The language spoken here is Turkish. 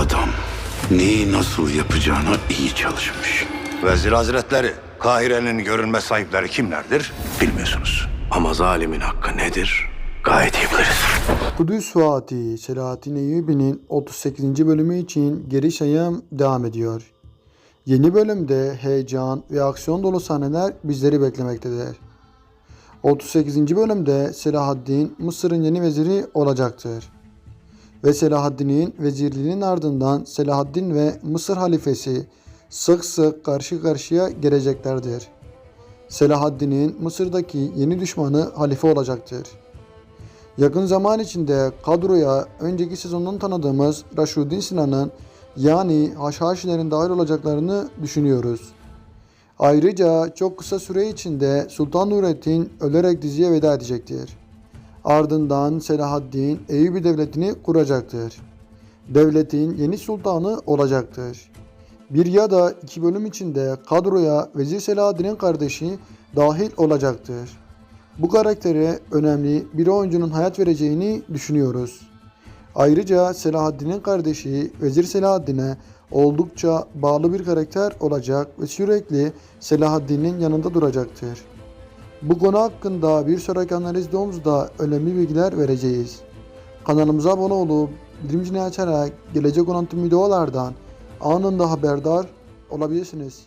adam neyi nasıl yapacağına iyi çalışmış. Vezir Hazretleri, Kahire'nin görünme sahipleri kimlerdir bilmiyorsunuz. Ama zalimin hakkı nedir? Gayet iyi biliriz. Kudüs Fatih Selahattin Eyyubi'nin 38. bölümü için geri sayım devam ediyor. Yeni bölümde heyecan ve aksiyon dolu sahneler bizleri beklemektedir. 38. bölümde Selahaddin Mısır'ın yeni veziri olacaktır. Ve Selahaddin'in vezirliğinin ardından Selahaddin ve Mısır halifesi sık sık karşı karşıya geleceklerdir. Selahaddin'in Mısır'daki yeni düşmanı halife olacaktır. Yakın zaman içinde kadroya önceki sezondan tanıdığımız Raşudin Sinan'ın yani Haşhaşilerin dahil olacaklarını düşünüyoruz. Ayrıca çok kısa süre içinde Sultan Nurettin ölerek diziye veda edecektir. Ardından Selahaddin Eyyubi devletini kuracaktır. Devletin yeni sultanı olacaktır. Bir ya da iki bölüm içinde kadroya Vezir Selahaddin'in kardeşi dahil olacaktır. Bu karaktere önemli bir oyuncunun hayat vereceğini düşünüyoruz. Ayrıca Selahaddin'in kardeşi Vezir Selahaddin'e oldukça bağlı bir karakter olacak ve sürekli Selahaddin'in yanında duracaktır. Bu konu hakkında bir sonraki analizde önemli bilgiler vereceğiz. Kanalımıza abone olup bildirim zilini açarak gelecek olan tüm videolardan anında haberdar olabilirsiniz.